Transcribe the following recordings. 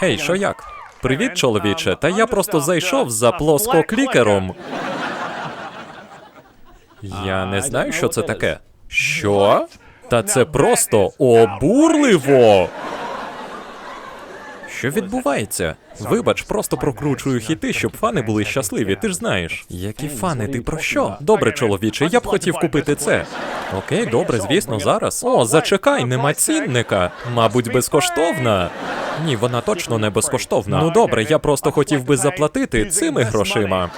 Гей, що як? Привіт, чоловіче. Та я просто зайшов за плоскоклікером. Я не знаю, що це таке. Що? Та це просто обурливо. Що відбувається? Вибач, просто прокручую хіти, щоб фани були щасливі. Ти ж знаєш. Які фани? Ти про що? Добре, чоловіче, я б хотів купити це. Окей, добре, звісно, зараз. О, зачекай, нема цінника. Мабуть, безкоштовна. Ні, вона точно не безкоштовна. Ну добре, я просто хотів би заплатити цими грошима.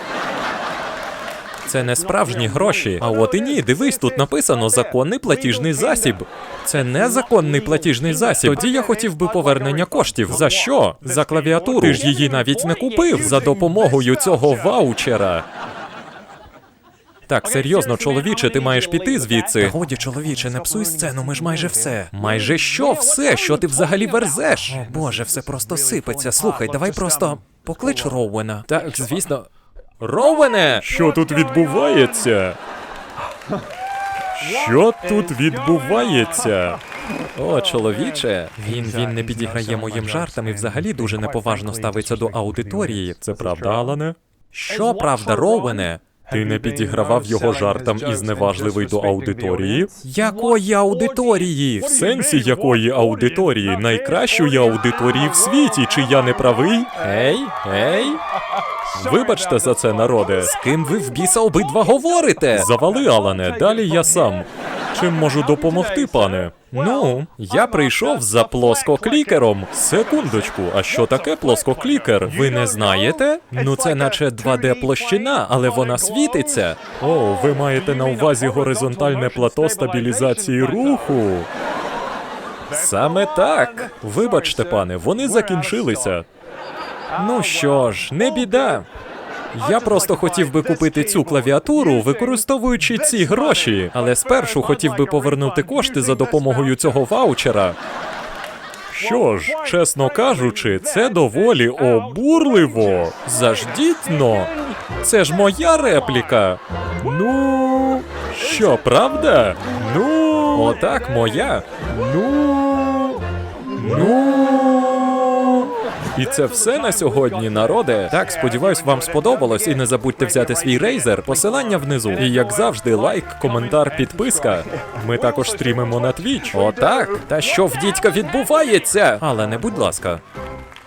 Це не справжні гроші. А от і ні, дивись, тут написано законний платіжний засіб. Це незаконний платіжний засіб. Тоді я хотів би повернення коштів. За що? За клавіатуру. Ти ж її навіть не купив за допомогою цього ваучера. Так, серйозно, чоловіче, ти маєш піти звідси. Годі, чоловіче, не псуй сцену, ми ж майже все. Майже що все? Що ти взагалі верзеш? О, Боже, все просто сипеться. Слухай, давай просто поклич Роуена. Так, звісно. Роуене! Що тут відбувається? Що тут відбувається? О, чоловіче, він він не підіграє моїм жартам і взагалі дуже неповажно ставиться до аудиторії. Це правда, Алане? Що правда, Роуене? Ти не підігравав його жартам і зневажливий до аудиторії? Якої аудиторії? В сенсі якої аудиторії? Найкращої аудиторії в світі, чи я не правий? Гей, гей. Вибачте за це, народе. З ким ви в біса обидва говорите? Завали, Алане, далі я сам. Чим можу допомогти, пане? Ну, я прийшов за плоскоклікером. Секундочку, а що таке плоскоклікер? Ви не знаєте? Ну це наче 2D площина, але вона світиться. О, ви маєте на увазі горизонтальне плато стабілізації руху. Саме так. Вибачте, пане, вони закінчилися. Ну що ж, не біда. Я просто хотів би купити цю клавіатуру, використовуючи ці гроші, але спершу хотів би повернути кошти за допомогою цього ваучера. Що ж, чесно кажучи, це доволі обурливо. Заждіть-но. Це ж моя репліка. Ну, що, правда? Ну, отак, моя. Ну. Ну. І це все на сьогодні, народи. Так, сподіваюсь, вам сподобалось. І не забудьте взяти свій рейзер, посилання внизу. І як завжди, лайк, коментар, підписка. Ми також стрімимо на твіч. Отак. Та що в дідька відбувається? Але не будь ласка.